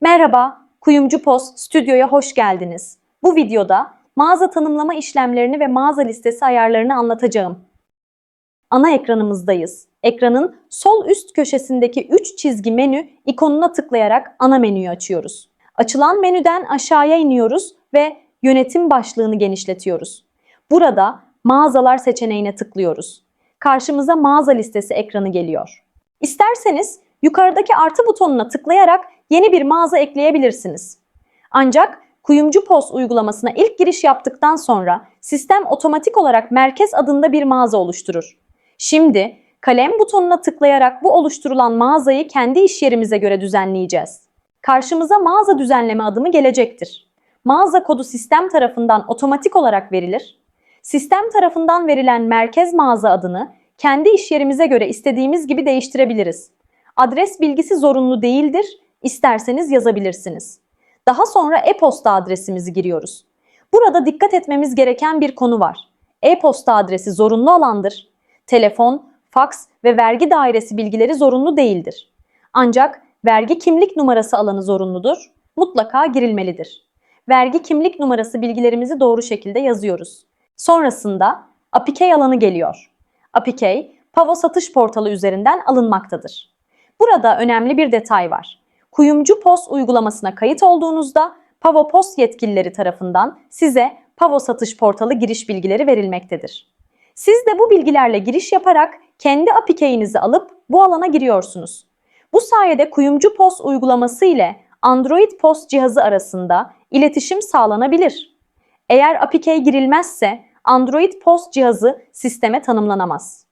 Merhaba, Kuyumcu Post stüdyoya hoş geldiniz. Bu videoda mağaza tanımlama işlemlerini ve mağaza listesi ayarlarını anlatacağım. Ana ekranımızdayız. Ekranın sol üst köşesindeki 3 çizgi menü ikonuna tıklayarak ana menüyü açıyoruz. Açılan menüden aşağıya iniyoruz ve yönetim başlığını genişletiyoruz. Burada mağazalar seçeneğine tıklıyoruz. Karşımıza mağaza listesi ekranı geliyor. İsterseniz yukarıdaki artı butonuna tıklayarak yeni bir mağaza ekleyebilirsiniz. Ancak Kuyumcu POS uygulamasına ilk giriş yaptıktan sonra sistem otomatik olarak merkez adında bir mağaza oluşturur. Şimdi kalem butonuna tıklayarak bu oluşturulan mağazayı kendi iş yerimize göre düzenleyeceğiz. Karşımıza mağaza düzenleme adımı gelecektir. Mağaza kodu sistem tarafından otomatik olarak verilir. Sistem tarafından verilen merkez mağaza adını kendi iş yerimize göre istediğimiz gibi değiştirebiliriz. Adres bilgisi zorunlu değildir, isterseniz yazabilirsiniz. Daha sonra e-posta adresimizi giriyoruz. Burada dikkat etmemiz gereken bir konu var. E-posta adresi zorunlu alandır. Telefon, faks ve vergi dairesi bilgileri zorunlu değildir. Ancak vergi kimlik numarası alanı zorunludur, mutlaka girilmelidir. Vergi kimlik numarası bilgilerimizi doğru şekilde yazıyoruz. Sonrasında Apikey alanı geliyor. Apikey, Pavo satış portalı üzerinden alınmaktadır. Burada önemli bir detay var. Kuyumcu POS uygulamasına kayıt olduğunuzda Pavo POS yetkilileri tarafından size Pavo satış portalı giriş bilgileri verilmektedir. Siz de bu bilgilerle giriş yaparak kendi apikeyinizi alıp bu alana giriyorsunuz. Bu sayede Kuyumcu POS uygulaması ile Android POS cihazı arasında iletişim sağlanabilir. Eğer apikey girilmezse Android POS cihazı sisteme tanımlanamaz.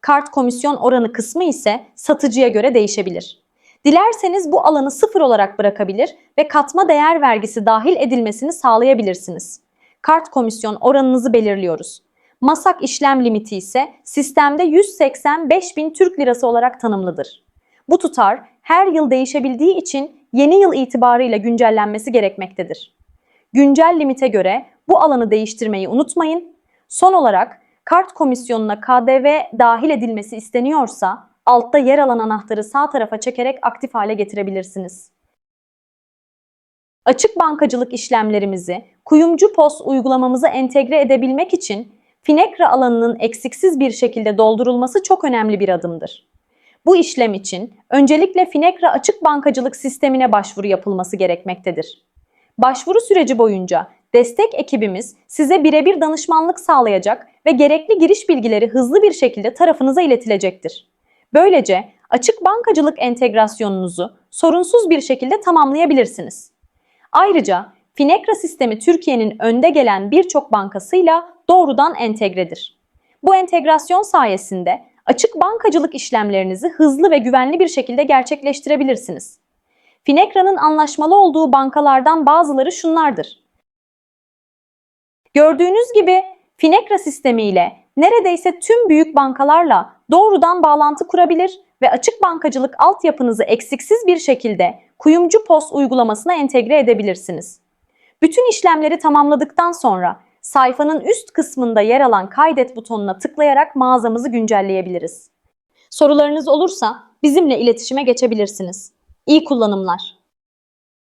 Kart komisyon oranı kısmı ise satıcıya göre değişebilir. Dilerseniz bu alanı sıfır olarak bırakabilir ve katma değer vergisi dahil edilmesini sağlayabilirsiniz. Kart komisyon oranınızı belirliyoruz. Masak işlem limiti ise sistemde 185 bin Türk lirası olarak tanımlıdır. Bu tutar her yıl değişebildiği için yeni yıl itibarıyla güncellenmesi gerekmektedir. Güncel limite göre bu alanı değiştirmeyi unutmayın. Son olarak kart komisyonuna KDV dahil edilmesi isteniyorsa altta yer alan anahtarı sağ tarafa çekerek aktif hale getirebilirsiniz. Açık bankacılık işlemlerimizi Kuyumcu POS uygulamamıza entegre edebilmek için Finekra alanının eksiksiz bir şekilde doldurulması çok önemli bir adımdır. Bu işlem için öncelikle Finekra açık bankacılık sistemine başvuru yapılması gerekmektedir. Başvuru süreci boyunca destek ekibimiz size birebir danışmanlık sağlayacak ve gerekli giriş bilgileri hızlı bir şekilde tarafınıza iletilecektir. Böylece açık bankacılık entegrasyonunuzu sorunsuz bir şekilde tamamlayabilirsiniz. Ayrıca Finekra sistemi Türkiye'nin önde gelen birçok bankasıyla doğrudan entegredir. Bu entegrasyon sayesinde açık bankacılık işlemlerinizi hızlı ve güvenli bir şekilde gerçekleştirebilirsiniz. Finekra'nın anlaşmalı olduğu bankalardan bazıları şunlardır. Gördüğünüz gibi Finekra sistemi ile neredeyse tüm büyük bankalarla doğrudan bağlantı kurabilir ve açık bankacılık altyapınızı eksiksiz bir şekilde Kuyumcu POS uygulamasına entegre edebilirsiniz. Bütün işlemleri tamamladıktan sonra sayfanın üst kısmında yer alan kaydet butonuna tıklayarak mağazamızı güncelleyebiliriz. Sorularınız olursa bizimle iletişime geçebilirsiniz. İyi kullanımlar.